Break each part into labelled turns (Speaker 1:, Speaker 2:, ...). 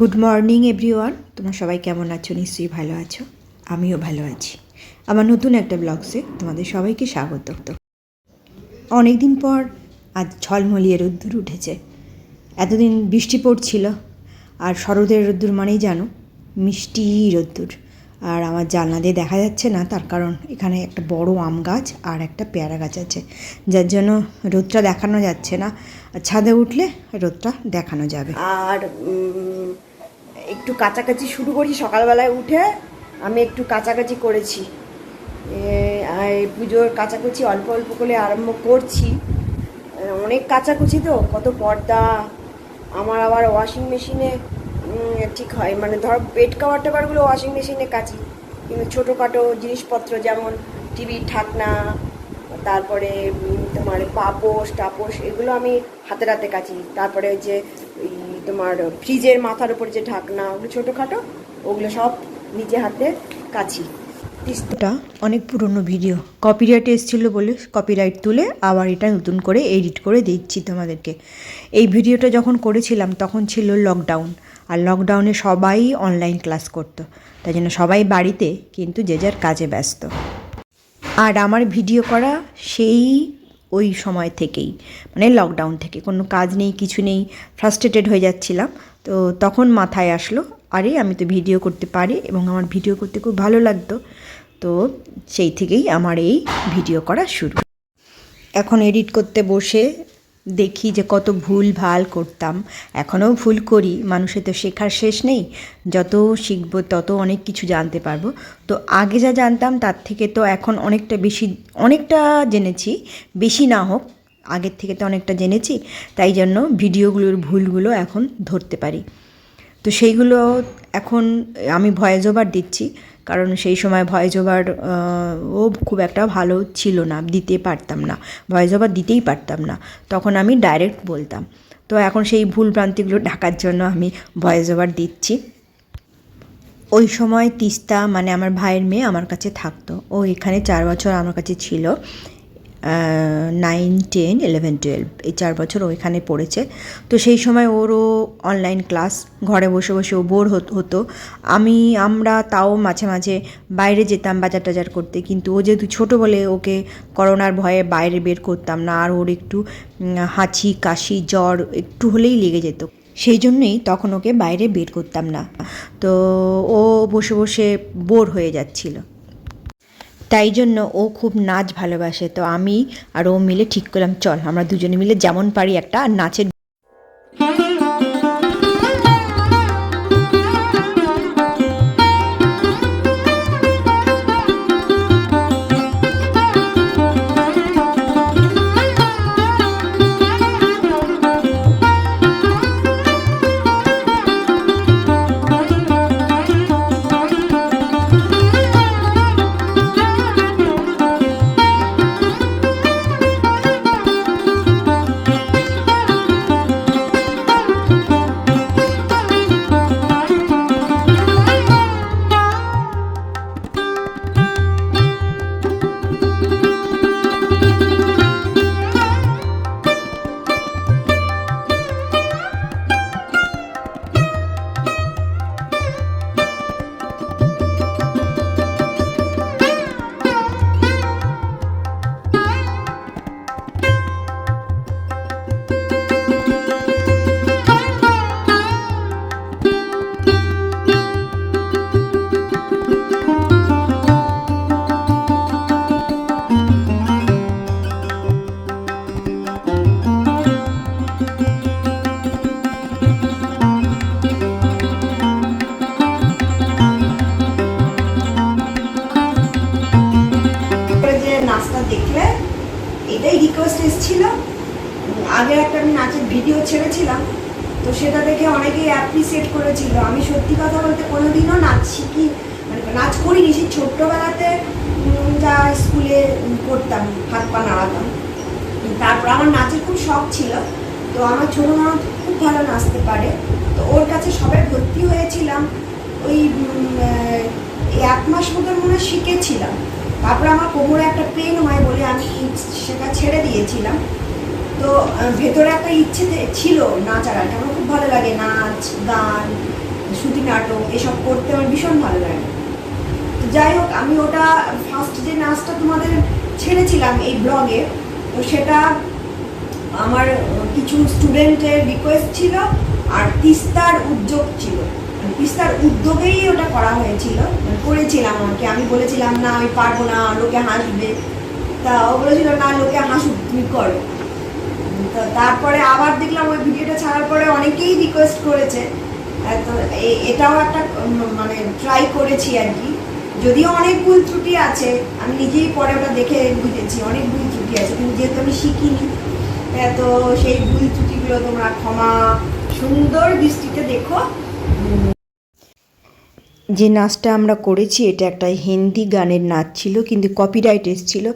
Speaker 1: Good morning everyone তোমরা সবাই কেমন আছো? নিশ্চয়ই ভালো আছো। আমিও ভালো আছি। আমার নতুন একটা ব্লগসে তোমাদের সবাইকে স্বাগত। অনেক দিন পর আজ ঝলমলিয়ে রোদ্দুর উঠেছে। এতদিন বৃষ্টি পড়ছিল, আর শরতের রোদ্দুর মানেই জানো, মিষ্টি রোদ্দুর। আর আমার জানলা দিয়ে দেখা যাচ্ছে না, তার কারণ এখানে একটা বড় আম গাছ আর একটা পেয়ারা গাছ আছে। যার জন্য রোদটা দেখানো যাচ্ছে না ছাদে উঠলে রোদটা দেখানো যাবে।
Speaker 2: আর একটু কাছাকাছি শুরু করি সকালবেলায় উঠে। আমি একটু কাছাকাছি করেছি। পুজোর কাছাকুচি অল্প অল্প করে আরম্ভ করছি। অনেক কাছাকুচি তো, কত পর্দা, আমার আবার ওয়াশিং মেশিনে ঠিক হয় মানে ধর বেড কাভার টাভারগুলো ওয়াশিং মেশিনে কাচি। কিন্তু ছোটোখাটো জিনিসপত্র যেমন টিভির ঠাকনা তারপরে তোমার পাপোশ, টাপোশ, এগুলো আমি হাতে হাতে কাচি। তারপরে যে তোমার ফ্রিজের মাথার উপর যে ঢাকনা, ওগুলো ছোটোখাটো, ওগুলো সব নিজে হাতে কাচি।
Speaker 1: এটা অনেক পুরনো ভিডিও কপিরাইট এসেছিল বলে কপিরাইট তুলে আবার এটা নতুন করে এডিট করে দিচ্ছি তোমাদেরকে। এই ভিডিওটা যখন করেছিলাম, তখন ছিল লকডাউন আর লকডাউনে সবাই অনলাইন ক্লাস করতো। তাই জন্য সবাই বাড়িতে কিন্তু যে যার কাজে ব্যস্ত। আর আমার ভিডিও করা সেই ওই সময় থেকেই মানে লকডাউন থেকে। কোনো কাজ নেই, কিছু নেই ফ্রাস্ট্রেটেড হয়ে যাচ্ছিলাম। তো তখন মাথায় আসলো, আরে আমি তো ভিডিও করতে পারি এবং আমার ভিডিও করতে খুব ভালো লাগতো। তো সেই থেকেই আমার এই ভিডিও করা শুরু। এখন এডিট করতে বসে দেখি যে কত ভুল ভালো করতাম। এখনও ভুল করি, মানুষের তো শেখার শেষ নেই। যত শিখব, তত অনেক কিছু জানতে পারব। তো আগে যা জানতাম, তার থেকে তো এখন অনেকটা বেশি, অনেকটা জেনেছি। বেশি না হোক, আগের থেকে তো অনেকটা জেনেছি। তাই জন্য ভিডিওগুলোর ভুলগুলো এখন ধরতে পারি। তো সেইগুলো এখন আমি ভয়েস ওভার দিচ্ছি, কারণ সেই সময় ভয়েস ওভার ও খুব একটা ভালো ছিল না, দিতে পারতাম না ভয়েস ওভার দিতেই পারতাম না, তখন আমি ডাইরেক্ট বলতাম। তো এখন সেই ভুল ভ্রান্তিগুলো ঢাকার জন্য আমি ভয়েস ওভার দিচ্ছি। ওই সময় তিস্তা মানে আমার ভাইয়ের মেয়ে আমার কাছে থাকতো, ও এখানে চার বছর আমার কাছে ছিল। নাইন টেন ইলেভেন টুয়েলভ এই চার বছর ও এখানে পড়েছে। তো সেই সময় ওরও অনলাইন ক্লাস ঘরে বসে বসে ও বোর হতো আমি, আমরা তাও মাঝে মাঝে বাইরে যেতাম বাজার টাজার করতে, কিন্তু ও যেহেতু ছোটো বলে ওকে করোনার ভয়ে বাইরে বের করতাম না, আর ওর একটু হাঁচি, কাশি, জ্বর একটু হলেই লেগে যেত। সেই জন্যই তখন ওকে বাইরে বের করতাম না। তো ও বসে বসে বোর হয়ে যাচ্ছিল। তাই জন্য ও খুব নাচ ভালোবাসে। তো আমি আর ও মিলে ঠিক করলাম। চল, আমরা দুজনে মিলে যেমন পারি একটা নাচের
Speaker 2: এসেছিল আগে একটা আমি নাচের ভিডিও ছেড়েছিলাম। তো সেটা দেখে অনেকেই অ্যাপ্রিসিয়েট করেছিল। আমি সত্যি কথা বলতে কোনোদিনও নাচ শিখি মানে নাচ করিনি, সেই ছোট্টবেলাতে যা স্কুলে করতাম, হাত পা নাড়াতাম। তারপর আমার নাচের খুব শখ ছিল। তো আমার ছোটো ননদ খুব ভালো নাচতে পারে। তো ওর কাছে সবাই ভর্তি হয়েছিলাম। ওই এক মাস মতন মনে শিখেছিলাম। তারপরে আমার কোমরে একটা পেন হয় বলে আমি সেটা ছেড়ে দিয়েছিলাম। তো ভেতরে একটা ইচ্ছে ছিল নাচার আর কি। আমার খুব ভালো লাগে নাচ, গান শ্রুতি নাটক, এসব করতে আমার ভীষণ ভালো লাগে। তো যাই হোক, আমি ওটা ফার্স্ট যে নাচটা তোমাদের ছেড়েছিলাম এই ব্লগে তো সেটা আমার কিছু স্টুডেন্টের রিকোয়েস্ট ছিল আর তিস্তার উদ্যোগ ছিল। তিস্তার উদ্যোগেই ওটা করা হয়েছিল। করেছিলাম আর কি। আমি বলেছিলাম, না, আমি পারব না, লোকে হাসবে। তা ও বলেছিল, না, লোকে হাসুক, তুমি করো। তো তারপরে আবার দেখলাম ওই ভিডিওটা ছাড়ার পরে অনেকেই রিকোয়েস্ট করেছে। তো এটাও একটা মানে ট্রাই করেছি আর কি। যদিও অনেক ভুল ত্রুটি আছে, আমি নিজেই পরে ওটা দেখে বুঝেছি, অনেক ভুল ত্রুটি আছে, কিন্তু যেহেতু আমি শিখিনি তো সেই ভুল ত্রুটিগুলো তোমরা ক্ষমা সুন্দর দৃষ্টিতে দেখো।
Speaker 1: যে নাচটা আমরা করেছি, এটা একটা হিন্দি গানের নাচ ছিল, কিন্তু কপিরাইট এসেছিল।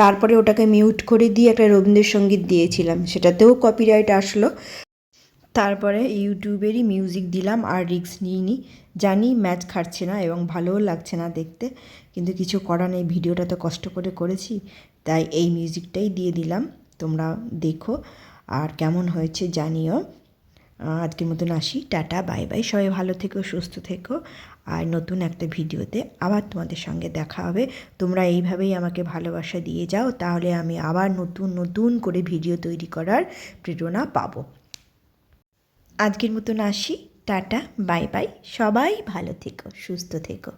Speaker 1: তারপরে ওটাকে মিউট করে দিয়ে একটা রবীন্দ্রসঙ্গীত দিয়েছিলাম, সেটাতেও কপিরাইট আসলো। তারপরে ইউটিউবেরই মিউজিক দিলাম, আর রিক্স নিইনি। জানি ম্যাচ খাটছে না এবং ভালোও লাগছে না দেখতে, কিন্তু কিছু করার নেই, ভিডিওটা তো কষ্ট করে করেছি, তাই এই মিউজিকটাই দিয়ে দিলাম। তোমরা দেখো, আর কেমন হয়েছে জানিও। আজকের মতন আসি, টাটা বাই বাই সবাই ভালো থেকো, সুস্থ থেকো। আর নতুন একটা ভিডিওতে আবার তোমাদের সঙ্গে দেখা হবে। তোমরা এইভাবেই আমাকে ভালোবাসা দিয়ে যাও, তাহলে আমি আবার নতুন নতুন করে ভিডিও তৈরি করার প্রেরণা পাব। আজকের মতন আসি, টাটা, বাই বাই, সবাই ভালো থেকো, সুস্থ থেকো।